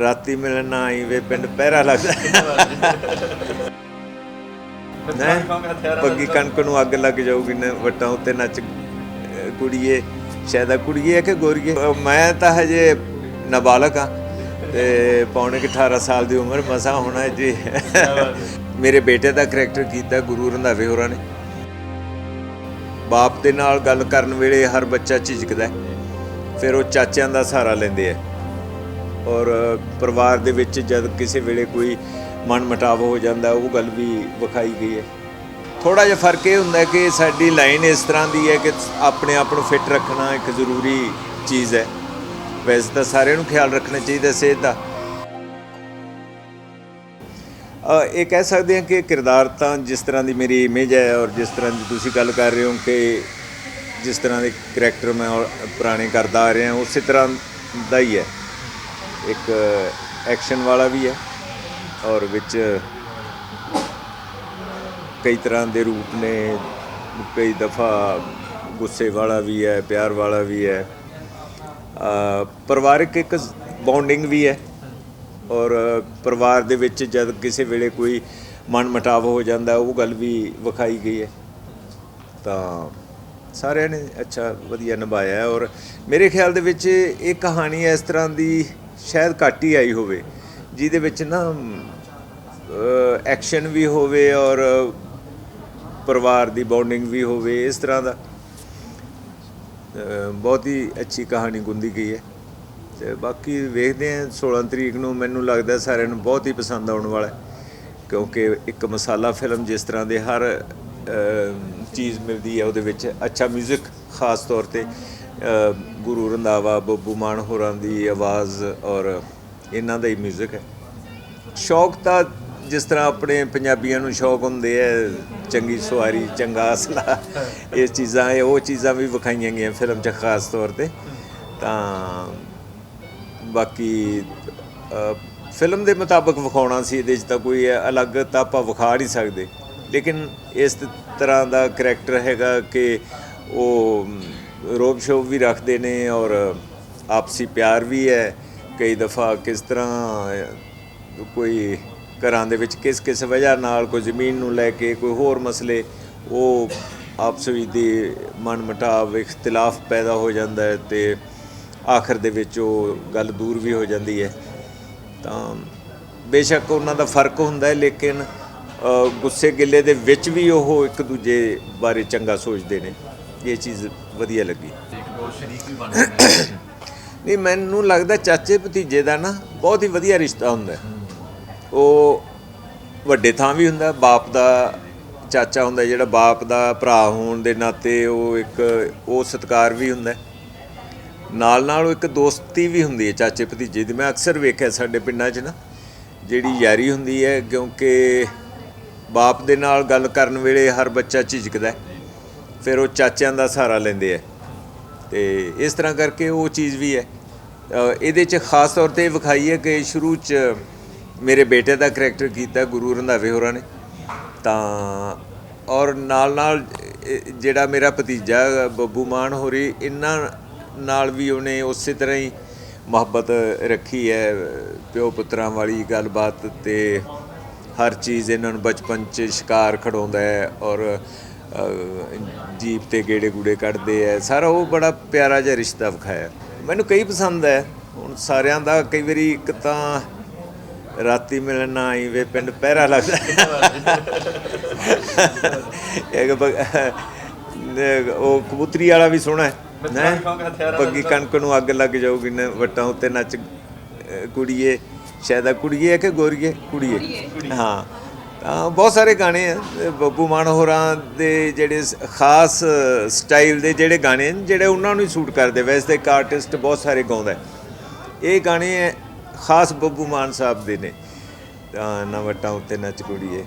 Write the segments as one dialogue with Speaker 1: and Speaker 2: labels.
Speaker 1: ਰਾਤੀ ਮਿਲਣ ਨਾ ਆਈ ਵੇ ਪਿੰਡ ਪਹਿਰਾ ਲੱਗਦਾ। ਨਾ ਪੱਗੀ ਕਣਕ ਨੂੰ ਅੱਗ ਲੱਗ ਜਾਊਗੀ ਨਾ ਵਟਾਂ ਉੱਤੇ ਨੱਚ ਕੁੜੀਏ ਸ਼ਾਇਦ ਕੁੜੀਏ ਕਿ ਗੋਰੀਏ? ਮੈਂ ਤਾਂ ਹਜੇ ਨਾਬਾਲਗ ਆ ਤੇ ਪੌਣੇ ਕੁ 18 ਸਾਲ ਦੀ ਉਮਰ ਮਸਾ ਹੋਣਾ ਜੀ। ਮੇਰੇ ਬੇਟੇ ਦਾ ਕਰੈਕਟਰ ਕੀਤਾ ਗੁਰੂ ਰੰਧਾਵੇ ਹੋਰਾਂ ਨੇ। ਬਾਪ ਦੇ ਨਾਲ ਗੱਲ ਕਰਨ ਵੇਲੇ ਹਰ ਬੱਚਾ ਝਿਜਕਦਾ। ਫਿਰ ਉਹ ਚਾਚਿਆਂ ਦਾ ਸਹਾਰਾ ਲੈਂਦੇ ਆ। ਔਰ ਪਰਿਵਾਰ ਦੇ ਵਿੱਚ ਜਦ ਕਿਸੇ ਵੇਲੇ ਕੋਈ ਮਨ ਮਟਾਵ ਹੋ ਜਾਂਦਾ, ਉਹ ਗੱਲ ਵੀ ਵਿਖਾਈ ਗਈ ਹੈ। ਥੋੜਾ ਜਿਹਾ ਫ਼ਰਕ ਇਹ ਹੁੰਦਾ ਕਿ ਸਾਡੀ ਲਾਈਨ ਇਸ ਤਰ੍ਹਾਂ ਦੀ ਹੈ ਕਿ ਆਪਣੇ ਆਪ ਨੂੰ ਫਿੱਟ ਰੱਖਣਾ ਇੱਕ ਜ਼ਰੂਰੀ ਚੀਜ਼ ਹੈ। ਵੈਸੇ ਤਾਂ ਸਾਰਿਆਂ ਨੂੰ ਖਿਆਲ ਰੱਖਣਾ ਚਾਹੀਦਾ ਸਿਹਤ ਦਾ। ਇਹ ਕਹਿ ਸਕਦੇ ਹਾਂ ਕਿ ਕਿਰਦਾਰ ਤਾਂ ਜਿਸ ਤਰ੍ਹਾਂ ਦੀ ਮੇਰੀ ਇਮੇਜ ਹੈ ਔਰ ਜਿਸ ਤਰ੍ਹਾਂ ਦੀ ਤੁਸੀਂ ਗੱਲ ਕਰ ਰਹੇ ਹੋ ਕਿ ਜਿਸ ਤਰ੍ਹਾਂ ਦੇ ਕਰੈਕਟਰ ਮੈਂ ਪੁਰਾਣੇ ਕਰਦਾ ਆ ਰਿਹਾ, ਉਸੇ ਤਰ੍ਹਾਂ ਦਾ ਹੀ ਹੈ। ਇੱਕ ਐਕਸ਼ਨ ਵਾਲਾ ਵੀ ਹੈ ਔਰ ਵਿੱਚ ਕਈ ਤਰ੍ਹਾਂ ਦੇ ਰੂਪ ਨੇ, ਕਈ ਦਫਾ ਗੁੱਸੇ ਵਾਲਾ ਵੀ ਹੈ, ਪਿਆਰ ਵਾਲਾ ਵੀ ਹੈ। ਪਰਿਵਾਰਿਕ ਇੱਕ ਬੌਂਡਿੰਗ ਵੀ ਹੈ ਔਰ ਪਰਿਵਾਰ ਦੇ ਵਿੱਚ ਜਦ ਕਿਸੇ ਵੇਲੇ ਕੋਈ ਮਨ ਮਟਾਵ ਹੋ ਜਾਂਦਾ, ਉਹ ਗੱਲ ਵੀ ਵਿਖਾਈ ਗਈ ਹੈ। ਤਾਂ ਸਾਰਿਆਂ ਨੇ ਅੱਛਾ, ਵਧੀਆ ਨਿਭਾਇਆ ਔਰ ਮੇਰੇ ਖਿਆਲ ਦੇ ਵਿੱਚ ਇਹ ਕਹਾਣੀ ਇਸ ਤਰ੍ਹਾਂ ਦੀ ਸ਼ਾਇਦ ਘੱਟ ਹੀ ਆਈ ਹੋਵੇ, ਜਿਹਦੇ ਵਿੱਚ ਨਾ ਐਕਸ਼ਨ ਵੀ ਹੋਵੇ ਔਰ ਪਰਿਵਾਰ ਦੀ ਬੌਂਡਿੰਗ ਵੀ ਹੋਵੇ, ਇਸ ਤਰ੍ਹਾਂ ਦਾ। ਬਹੁਤ ਹੀ ਅੱਛੀ ਕਹਾਣੀ ਗੁੰਦੀ ਗਈ ਹੈ। ਤੇ ਬਾਕੀ ਵੇਖਦੇ ਹਾਂ 16 ਤਰੀਕ ਨੂੰ, ਮੈਨੂੰ ਲੱਗਦਾ ਸਾਰਿਆਂ ਨੂੰ ਬਹੁਤ ਹੀ ਪਸੰਦ ਆਉਣ ਵਾਲਾ ਕਿਉਂਕਿ ਇੱਕ ਮਸਾਲਾ ਫਿਲਮ ਜਿਸ ਤਰ੍ਹਾਂ ਦੇ ਹਰ ਚੀਜ਼ ਮਿਲਦੀ ਹੈ, ਉਹਦੇ ਵਿੱਚ ਅੱਛਾ 뮤직 ਖਾਸ ਤੌਰ ਤੇ। ਗੁਰੂ ਰੰਧਾਵਾ, ਬੱਬੂ ਮਾਨ ਹੋਰਾਂ ਦੀ ਆਵਾਜ਼ ਔਰ ਇਹਨਾਂ ਦਾ ਹੀ 뮤직 ਹੈ। ਸ਼ੌਕ ਤਾਂ ਜਿਸ ਤਰ੍ਹਾਂ ਆਪਣੇ ਪੰਜਾਬੀਆਂ ਨੂੰ ਸ਼ੌਕ ਹੁੰਦੇ ਐ ਚੰਗੀ ਸਵਾਰੀ, ਚੰਗਾ ਅਸਲਾ ਇਹ ਚੀਜ਼ਾਂ, ਇਹ ਉਹ ਚੀਜ਼ਾਂ ਵੀ ਵਿਖਾਈਆਂ ਗਈਆਂ ਫਿਲਮ 'ਚ ਖਾਸ ਤੌਰ ਤੇ। ਤਾਂ ਬਾਕੀ ਫਿਲਮ ਦੇ ਮੁਤਾਬਕ ਵਿਖਾਉਣਾ ਸੀ, ਇਹਦੇ 'ਚ ਤਾਂ ਕੋਈ ਅਲੱਗ ਤਾਂ ਆਪਾਂ ਵਿਖਾ ਨਹੀਂ ਸਕਦੇ। ਲੇਕਿਨ ਇਸ ਤਰ੍ਹਾਂ ਦਾ ਕਰੈਕਟਰ ਹੈਗਾ ਕਿ ਉਹ ਰੋਬ ਸ਼ੋਬ ਵੀ ਰੱਖਦੇ ਨੇ ਔਰ ਆਪਸੀ ਪਿਆਰ ਵੀ ਹੈ। ਕਈ ਦਫਾ ਕਿਸ ਤਰ੍ਹਾਂ ਕੋਈ ਘਰਾਂ ਦੇ ਵਿੱਚ ਕਿਸ ਕਿਸ ਵਜ੍ਹਾ ਨਾਲ ਕੋਈ ਜ਼ਮੀਨ ਨੂੰ ਲੈ ਕੇ ਕੋਈ ਹੋਰ ਮਸਲੇ, ਉਹ ਆਪਸ ਵਿੱਚ ਦੇ ਮਨਮਟਾਵ ਇਖਤਲਾਫ ਪੈਦਾ ਹੋ ਜਾਂਦਾ ਹੈ ਤੇ ਆਖਰ ਦੇ ਵਿੱਚ ਉਹ ਗੱਲ ਦੂਰ ਵੀ ਹੋ ਜਾਂਦੀ ਹੈ। ਤਾਂ ਬੇਸ਼ੱਕ ਉਹਨਾਂ ਦਾ ਫ਼ਰਕ ਹੁੰਦਾ ਹੈ, ਲੇਕਿਨ ਗੁੱਸੇ ਗਿੱਲੇ ਦੇ ਵਿੱਚ ਵੀ ਉਹ ਇੱਕ ਦੂਜੇ ਬਾਰੇ ਚੰਗਾ ਸੋਚਦੇ ਨੇ। ਇਹ ਚੀਜ਼ ਵਧੀਆ ਲੱਗੀ ਨਹੀਂ ਮੈਨੂੰ ਲੱਗਦਾ ਚਾਚੇ ਭਤੀਜੇ ਦਾ ਨਾ ਬਹੁਤ ਹੀ ਵਧੀਆ ਰਿਸ਼ਤਾ ਹੁੰਦਾ। ਉਹ ਵੱਡੇ ਥਾਂ ਵੀ ਹੁੰਦਾ ਬਾਪ ਦਾ ਚਾਚਾ ਹੁੰਦਾ ਜਿਹੜਾ ਬਾਪ ਦਾ ਭਰਾ ਹੋਣ ਦੇ ਨਾਤੇ ਉਹ ਇੱਕ ਉਹ ਸਤਿਕਾਰ ਵੀ ਹੁੰਦਾ। ਨਾਲ ਨਾਲ ਉਹ ਇੱਕ ਦੋਸਤੀ ਵੀ ਹੁੰਦੀ ਹੈ ਚਾਚੇ ਭਤੀਜੇ ਦੀ ਮੈਂ ਅਕਸਰ ਵੇਖਿਆ ਸਾਡੇ ਪਿੰਡਾਂ 'ਚ ਨਾ ਜਿਹੜੀ ਯਾਰੀ ਹੁੰਦੀ ਹੈ ਕਿਉਂਕਿ ਬਾਪ ਦੇ ਨਾਲ ਗੱਲ ਕਰਨ ਵੇਲੇ ਹਰ ਬੱਚਾ ਝਿਜਕਦਾ ਹੈ ਫਿਰ ਉਹ ਚਾਚਿਆਂ ਦਾ ਸਹਾਰਾ ਲੈਂਦੇ ਆ। ਤੇ ਇਸ ਤਰ੍ਹਾਂ ਕਰਕੇ ਉਹ ਚੀਜ਼ ਵੀ ਹੈ। ਇਹਦੇ 'ਚ ਖਾਸ ਤੌਰ ਤੇ ਵਿਖਾਈ ਹੈ ਕਿ ਸ਼ੁਰੂ 'ਚ ਮੇਰੇ ਬੇਟੇ ਦਾ ਕਰੈਕਟਰ ਕੀਤਾ ਗੁਰੂ ਰੰਧਾਵੇ ਹੋਰਾਂ ਨੇ। ਤਾਂ, ਔਰ ਨਾਲ ਨਾਲ ਜਿਹੜਾ ਮੇਰਾ ਭਤੀਜਾ ਬੱਬੂ ਮਾਨ ਹੋਰੀ, ਇਹਨਾਂ ਨਾਲ ਵੀ ਉਹਨੇ ਉਸੇ ਤਰ੍ਹਾਂ ਹੀ ਮੁਹੱਬਤ ਰੱਖੀ ਹੈ। ਪਿਓ ਪੁੱਤਰਾਂ ਵਾਲੀ ਗੱਲਬਾਤ ਤੇ ਹਰ ਚੀਜ਼ ਇਹਨਾਂ ਨੂੰ ਬਚਪਨ 'ਚ ਸ਼ਿਕਾਰ ਖੜਾਉਂਦਾ ਹੈ ਔਰ ਜੀਪ ਤੇ ਗੇੜੇ ਗੂੜੇ ਕੱਢਦੇ ਐ ਸਾਰਾ ਉਹ ਬੜਾ ਪਿਆਰਾ ਜਿਹਾ ਰਿਸ਼ਤਾ ਵਿਖਾਇਆ। ਮੈਨੂੰ ਕਈ ਪਸੰਦ ਹੈ ਹੁਣ ਸਾਰਿਆਂ ਦਾ ਕਈ ਵਾਰੀ ਇੱਕ ਤਾਂ ਰਾਤੀ ਮਿਲਣ ਆਈ ਵੇ ਪਿੰਡ ਪਹਿਰਾ ਲੱਗਦਾ। ਨੇ- ਉਹ ਕਬੂਤਰੀ ਵਾਲਾ ਵੀ ਸੋਹਣਾ ਹੈ? ਪੱਗੀ ਕਣਕ ਨੂੰ ਅੱਗ ਲੱਗ ਜਾਊਗੀ ਨਾ ਵਟਾਂ ਉੱਤੇ ਨੱਚ ਕੁੜੀਏ ਸ਼ਾਇਦ ਆ ਕੁੜੀਏ ਕਿ ਗੋਰੀਏ? ਕੁੜੀਏ। ਹਾਂ। ਬਹੁਤ ਸਾਰੇ ਗਾਣੇ ਆ ਬੱਬੂ ਮਾਨ ਹੋਰਾਂ ਦੇ ਜਿਹੜੇ ਖਾਸ ਸਟਾਈਲ ਦੇ ਜਿਹੜੇ ਗਾਣੇ ਨੇ, ਜਿਹੜੇ ਉਹਨਾਂ ਨੂੰ ਹੀ ਸੂਟ ਕਰਦੇ ਵੈਸੇ ਤਾਂ ਇੱਕ ਆਰਟਿਸਟ ਬਹੁਤ ਸਾਰੇ ਗਾਉਂਦਾ ਇਹ ਗਾਣੇ ਖਾਸ ਬੱਬੂ ਮਾਨ ਸਾਹਿਬ ਦੇ ਨੇ। ਤਾਂ ਨਾ ਵਟਾਂ ਉੱਤੇ ਨੱਚ ਕੁੜੀਏ।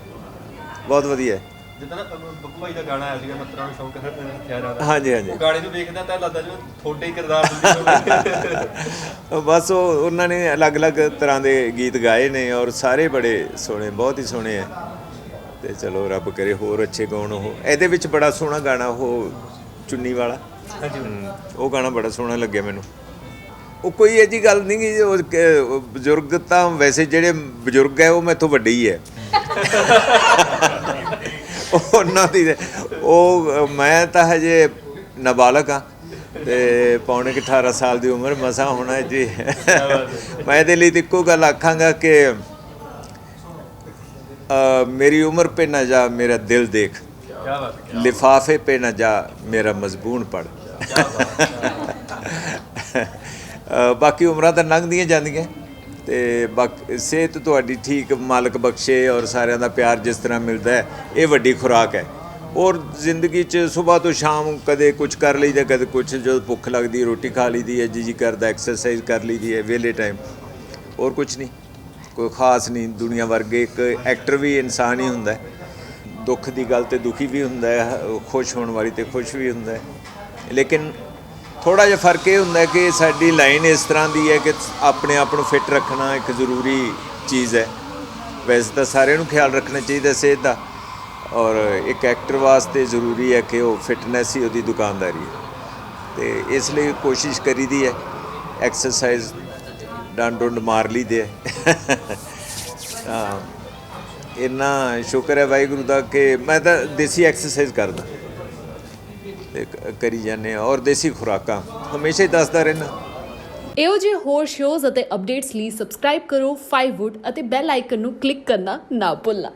Speaker 1: ਬਹੁਤ ਵਧੀਆ
Speaker 2: ਜਿੱਦਾਂ ਨਾ ਬੱਬੂ ਭਾਈ ਦਾ ਗਾਣਾ ਆਇਆ ਸੀਗਾ ਮਤਰਾਂ ਨੂੰ ਸ਼ੌਂਕ ਹੈ ਹਥਿਆਰਾਂ ਦਾ
Speaker 1: ਹਾਂਜੀ ਹਾਂਜੀ।
Speaker 2: ਉਹ ਗਾਣੇ ਨੂੰ ਵੇਖਦਾ ਤਾਂ ਲੱਗਦਾ ਜਿਵੇਂ ਤੁਹਾਡੇ ਹੀ ਕਿਰਦਾਰ ਦਿੰਦੇ ਹੋਵੇ।
Speaker 1: ਬਸ ਉਹ ਉਹਨਾਂ ਨੇ ਅਲੱਗ-ਅਲੱਗ ਤਰ੍ਹਾਂ ਦੇ ਗੀਤ ਗਾਏ ਨੇ ਔਰ ਸਾਰੇ ਬੜੇ ਸੋਹਣੇ ਬਹੁਤ ਹੀ ਸੋਹਣੇ ਆ। ਤੇ ਚਲੋ ਰੱਬ ਕਰੇ ਹੋਰ ਅੱਛੇ ਗਾਉਣ ਉਹ। ਇਹਦੇ ਵਿੱਚ ਬੜਾ ਸੋਹਣਾ ਗਾਣਾ ਉਹ ਚੁੰਨੀ ਵਾਲਾ। ਉਹ ਗਾਣਾ ਬੜਾ ਸੋਹਣਾ ਲੱਗਿਆ ਮੈਨੂੰ। ਉਹ ਕੋਈ ਇਹ ਜੀ ਗੱਲ ਨਹੀਂ ਕ- ਉਹ ਬਜ਼ੁਰਗ ਤਾਂ ਵੈਸੇ ਜਿਹੜੇ ਬਜ਼ੁਰਗ ਹੈ ਉਹ ਮੈਥੋਂ ਵੱਡੇ ਹੀ ਹੈ। ਉਹਨਾਂ ਦੀ ਉਹ ਮੈਂ ਤਾਂ ਹਜੇ ਨਾਬਾਲਗ ਆ ਤੇ ਪੌਣੇ 18 ਸਾਲ ਦੀ ਉਮਰ ਮਸਾ ਹੋਣਾ ਜੀ। ਮੈਂ ਇਹਦੇ ਲਈ ਇੱਕੋ ਗੱਲ ਆਖਾਂਗਾ ਕਿ ਮੇਰੀ ਉਮਰ ਪੇ ਨਾ
Speaker 2: ਜਾ ਮੇਰਾ ਦਿਲ
Speaker 1: ਦੇਖ। ਲਿਫਾਫੇ ਪੇ ਨਾ ਜਾ ਮੇਰਾ ਮਜ਼ਬੂਨ ਪੜ। ਬਾਕੀ ਉਮਰਾਂ ਤਾਂ ਲੰਘਦੀਆਂ ਜਾਂਦੀਆਂ। ਤੇ ਬਾਕੀ ਸਿਹਤ ਤੁਹਾਡੀ ਠੀਕ, ਮਾਲਕ ਬਖਸ਼ੇ ਔਰ ਸਾਰਿਆਂ ਦਾ ਪਿਆਰ ਜਿਸ ਤਰ੍ਹਾਂ ਮਿਲਦਾ ਹੈ, ਇਹ ਵੱਡੀ ਖੁਰਾਕ ਹੈ। ਔਰ ਜ਼ਿੰਦਗੀ 'ਚ ਸਵੇਰ ਤੋਂ ਸ਼ਾਮ ਕਦੇ ਕੁਝ ਕਰ ਲਈਦਾ, ਕਦੇ ਕੁਝ ਜਦੋਂ ਭੁੱਖ ਲੱਗਦੀ, ਰੋਟੀ ਖਾ ਲਈਦੀ ਹੈ ਜੀ ਜੀ ਕਰਦਾ ਐਕਸਰਸਾਈਜ਼ ਕਰ ਲਈਦੀ ਹੈ, ਵਿਹਲੇ ਟਾਈਮ ਹੋਰ ਕੁਝ ਨਹੀਂ, ਕੋਈ ਖਾਸ ਨਹੀਂ, ਦੁਨੀਆ ਵਰਗੇ ਇੱਕ ਐਕਟਰ ਵੀ ਇਨਸਾਨ ਹੀ ਹੁੰਦਾ ਹੈ। ਦੁੱਖ ਦੀ ਗੱਲ ਤੇ ਦੁਖੀ ਵੀ ਹੁੰਦਾ ਹੈ, ਖੁਸ਼ ਹੋਣ ਵਾਲੀ ਤੇ ਖੁਸ਼ ਵੀ ਹੁੰਦਾ ਹੈ। ਲੇਕਿਨ ਥੋੜਾ ਜਿਹਾ ਫ਼ਰਕ ਇਹ ਹੁੰਦਾ ਕਿ ਸਾਡੀ ਲਾਈਨ ਇਸ ਤਰ੍ਹਾਂ ਦੀ ਹੈ ਕਿ ਆਪਣੇ ਆਪ ਨੂੰ ਫਿੱਟ ਰੱਖਣਾ ਇੱਕ ਜ਼ਰੂਰੀ ਚੀਜ਼ ਹੈ। ਵੈਸੇ ਤਾਂ ਸਾਰਿਆਂ ਨੂੰ ਖਿਆਲ ਰੱਖਣਾ ਚਾਹੀਦਾ ਸਿਹਤ ਦਾ। ਔਰ ਇੱਕ ਐਕਟਰ ਵਾਸਤੇ ਜ਼ਰੂਰੀ ਹੈ ਕਿ ਉਹ ਫਿਟਨੈਸ ਹੀ ਉਹਦੀ ਦੁਕਾਨਦਾਰੀ ਹੈ। ਤੇ ਇਸ ਲਈ ਕੋਸ਼ਿਸ਼ ਕਰੀਦੀ ਹੈ। ਐਕਸਰਸਾਈਜ਼ ਡੰਡ ਡੁੰਡ ਮਾਰ ਲਈ ਦੇ ਹਾਂ। ਇੰਨਾ ਸ਼ੁਕਰ ਹੈ ਵਾਹਿਗੁਰੂ ਦਾ ਕਿ ਮੈਂ ਤਾਂ ਦੇਸੀ ਐਕਸਰਸਾਈਜ਼ ਕਰਦਾ। ਕਰੀ ਜਾਂਦੇ ਹਾਂ ਔਰ ਦੇਸੀ ਖੁਰਾਕਾਂ। ਹਮੇਸ਼ਾ ਹੀ ਦੱਸਦਾ ਰਹਿਣਾ
Speaker 3: ਇਹੋ ਜਿਹੇ ਹੋਰ ਸ਼ੋਜ਼ ਅਤੇ ਅਪਡੇਟਸ ਲਈ ਸਬਸਕ੍ਰਾਈਬ ਕਰੋ 5wood ਅਤੇ ਬੈਲ ਆਈਕਨ ਨੂੰ ਕਲਿੱਕ ਕਰਨਾ ਨਾ ਭੁੱਲਣਾ।